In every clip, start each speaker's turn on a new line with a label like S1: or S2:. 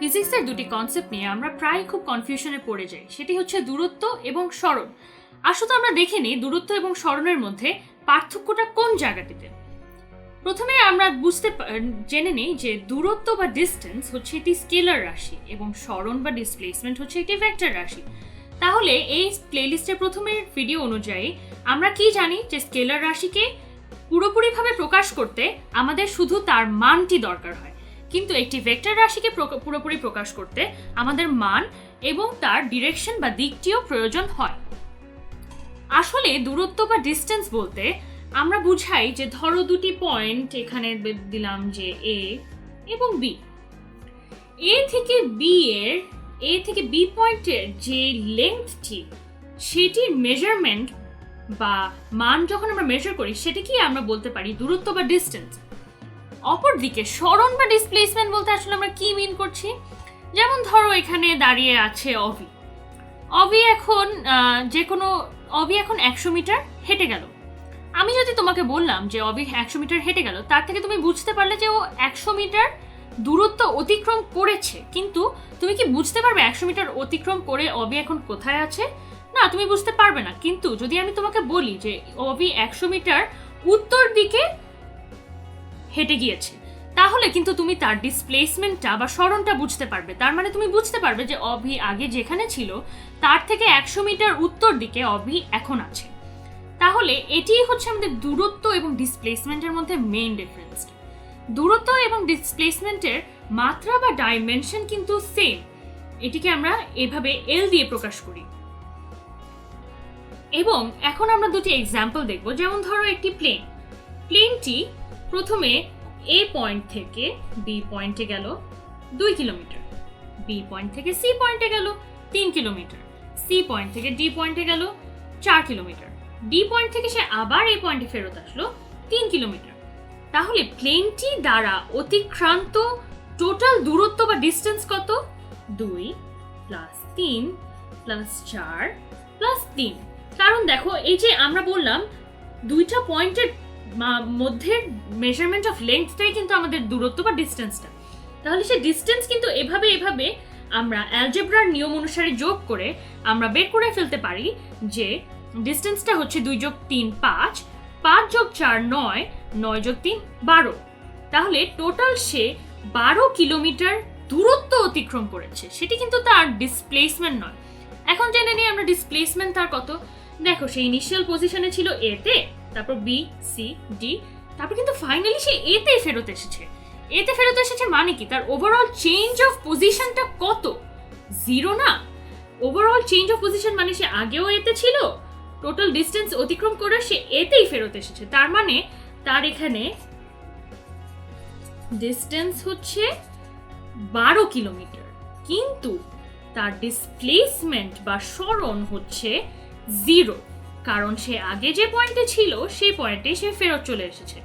S1: ফিজিক্সের দুটি কনসেপ্ট নিয়ে আমরা প্রায় খুব কনফিউশনে পড়ে যাই। সেটি হচ্ছে দূরত্ব এবং স্মরণ। আসলে আমরা দেখে নিই দূরত্ব এবং স্মরণের মধ্যে পার্থক্যটা কোন জায়গাটিতে। প্রথমে আমরা বুঝতে জেনে নিই যে দূরত্ব বা ডিস্টেন্স হচ্ছে একটি স্কেলার রাশি এবং স্মরণ বা ডিসপ্লেসমেন্ট হচ্ছে একটি ভেক্টর রাশি। তাহলে এই প্লেলিস্টের প্রথমের ভিডিও অনুযায়ী আমরা কি জানি যে স্কেলার রাশিকে পুরোপুরিভাবে প্রকাশ করতে আমাদের শুধু তার মানটি দরকার হয়। কিন্তু একটি ভেক্টর রাশিকে পুরোপুরি প্রকাশ করতে আমাদের মান এবং তার ডিরেকশন বা দিকটিও প্রয়োজন হয়। আসলে দূরত্ব বা ডিস্টেন্স বলতে আমরা বুঝাই যে ধরো দুটি পয়েন্ট এখানে দিলাম যে এ এবং বি এ থেকে বি এর এ থেকে বি পয়েন্টের যে লেন্থটি সেটির মেজারমেন্ট বা মান যখন আমরা মেজার করি, সেটাকেই আমরা বলতে পারি দূরত্ব বা ডিস্টেন্স অপরদিকে স্মরণ বা ডিসপ্লেসমেন্ট বলতে আসলে আমরা কি মিন করছি? যেমন ধরো এখানে দাঁড়িয়ে আছে অভি। অভি এখন যে কোনো, অভি এখন একশো মিটার হেঁটে গেল। আমি যদি তোমাকে বললাম যে অভি একশো মিটার হেঁটে গেল, তার থেকে তুমি বুঝতে পারলে যে ও একশো মিটার দূরত্ব অতিক্রম করেছে। কিন্তু তুমি কি বুঝতে পারবে একশো মিটার অতিক্রম করে অবি এখন কোথায় আছে? না, তুমি বুঝতে পারবে না। কিন্তু যদি আমি তোমাকে বলি যে অবি একশো মিটার উত্তর দিকে হেঁটে গিয়েছে। তাহলে কিন্তু তুমি তার ডিসপ্লেসমেন্টটা বা স্মরণটা বুঝতে পারবে। তার মানে তুমি বুঝতে পারবে যে অভি আগে যেখানে ছিল, তার থেকে একশো মিটার উত্তর দিকে অভি এখন আছে। তাহলে এটিই হচ্ছে আমাদের দূরত্ব এবং ডিসপ্লেসমেন্টের মধ্যে মেইন ডিফারেন্স দূরত্ব এবং ডিসপ্লেসমেন্টের মাত্রা বা ডাইমেনশন কিন্তু সেম এটিকে আমরা এভাবে এল দিয়ে প্রকাশ করি। এবং এখন আমরা দুটি এক্সাম্পল দেখব। যেমন ধরো একটি প্লেন প্লেনটি প্রথমে এ পয়েন্ট থেকে বি পয়েন্টে গেল দুই কিলোমিটার বি পয়েন্ট থেকে সি পয়েন্টে গেল তিন কিলোমিটার সি পয়েন্ট থেকে ডি পয়েন্টে গেল চার কিলোমিটার ডি পয়েন্ট থেকে সে আবার এই পয়েন্টে ফেরত আসলো তিন কিলোমিটার তাহলে প্লেনটি দ্বারা অতিক্রান্ত টোটাল দূরত্ব বা ডিস্টেন্স কত? দুই প্লাস তিন প্লাস চার প্লাস তিন। কারণ দেখো, এই যে আমরা বললাম দুইটা পয়েন্টের মধ্যে মেজারমেন্ট অফ লেন্থটাই কিন্তু আমাদের দূরত্ব বা ডিস্টেন্সটা তাহলে সে ডিস্টেন্স কিন্তু এভাবে এভাবে আমরা অ্যালজেব্রার নিয়ম অনুসারে যোগ করে আমরা বের করে ফেলতে পারি যে ডিস্টেন্সটা হচ্ছে দুই যোগ তিন পাঁচ পাঁচ যোগ চার নয় নয় যোগ তিন বারো। তাহলে টোটাল সে বারো কিলোমিটার দূরত্ব অতিক্রম করেছে। সেটি কিন্তু তার ডিসপ্লেসমেন্ট নয়। এখন জেনে নিই আমরা ডিসপ্লেসমেন্ট তার কত। দেখো সে ইনিশিয়াল পজিশনে ছিল এতে তারপর বি সি ডি তারপর কিন্তু ফাইনালি সে এতে ফেরত এসেছে। এতে ফেরত এসেছে মানে কি? তার ওভারঅল চেঞ্জ অফ পজিশনটা কত? জিরো না? ওভারঅল চেঞ্জ অফ পজিশন মানে সে আগেও এতে ছিল টোটাল ডিস্টেন্স অতিক্রম করে সে এতেই ফেরত এসেছে। তার মানে তার এখানে ডিস্টেন্স হচ্ছে বারো কিলোমিটার। কিন্তু তার ডিসপ্লেসমেন্ট বা স্মরণ হচ্ছে জিরো কারণ সে আগে যে পয়েন্টে ছিল, সেই পয়েন্টে সে ফেরত চলে এসেছে।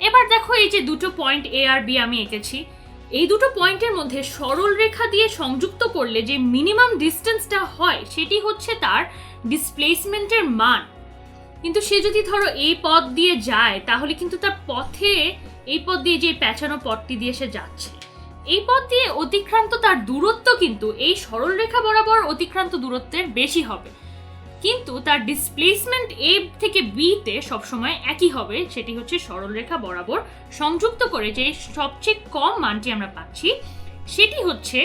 S1: এবার দেখো এই যে দুটো পয়েন্ট এ আর বি আমি এঁকেছি। এই দুটো পয়েন্টের মধ্যে সরল রেখা দিয়ে সংযুক্ত করলে যে মিনিমাম ডিস্টেন্সটা হয়, সেটি হচ্ছে তার ডিসপ্লেসমেন্টের মান। কিন্তু সে যদি ধরো এই পথ দিয়ে যায়, তাহলে কিন্তু তার পথে এই পথ দিয়ে যে প্যাঁচানো পথটি দিয়ে সে যাচ্ছে। এই পথ দিয়ে অতিক্রান্ত তার দূরত্ব কিন্তু এই সরল রেখা বরাবর অতিক্রান্ত দূরত্বের বেশি হবে। কিন্তু তার ডিসপ্লেসমেন্ট এ থেকে বি তে সবসময় একই হবে, সেটি হচ্ছে সরলরেখা বরাবর সংযুক্ত করে যে সবচেয়ে কম মানটি আমরা পাচ্ছি, সেটি হচ্ছে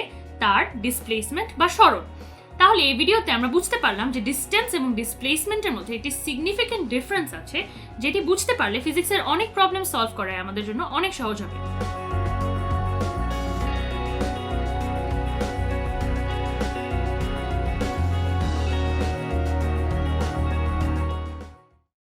S1: তার ডিসপ্লেসমেন্ট বা সরল। তাহলে এই ভিডিওতে আমরা বুঝতে পারলাম যে ডিস্টেন্স এবং ডিসপ্লেসমেন্টের মধ্যে একটি সিগনিফিক্যান্ট ডিফারেন্স আছে, যেটি বুঝতে পারলে ফিজিক্সের অনেক প্রবলেম সলভ করায় আমাদের জন্য অনেক সহজ হবে।